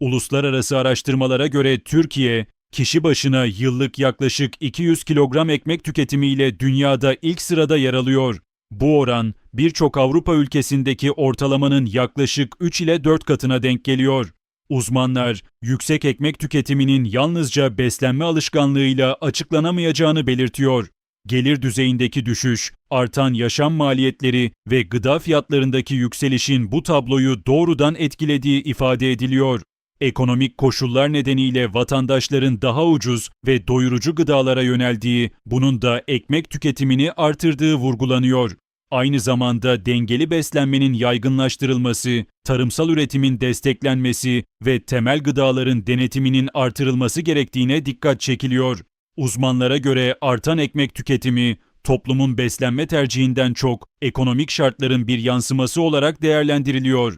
Uluslararası araştırmalara göre Türkiye, kişi başına yıllık yaklaşık 200 kilogram ekmek tüketimiyle dünyada ilk sırada yer alıyor. Bu oran birçok Avrupa ülkesindeki ortalamanın yaklaşık 3 ile 4 katına denk geliyor. Uzmanlar, yüksek ekmek tüketiminin yalnızca beslenme alışkanlığıyla açıklanamayacağını belirtiyor. Gelir düzeyindeki düşüş, artan yaşam maliyetleri ve gıda fiyatlarındaki yükselişin bu tabloyu doğrudan etkilediği ifade ediliyor. Ekonomik koşullar nedeniyle vatandaşların daha ucuz ve doyurucu gıdalara yöneldiği, bunun da ekmek tüketimini artırdığı vurgulanıyor. Aynı zamanda dengeli beslenmenin yaygınlaştırılması, tarımsal üretimin desteklenmesi ve temel gıdaların denetiminin artırılması gerektiğine dikkat çekiliyor. Uzmanlara göre artan ekmek tüketimi, toplumun beslenme tercihinden çok ekonomik şartların bir yansıması olarak değerlendiriliyor.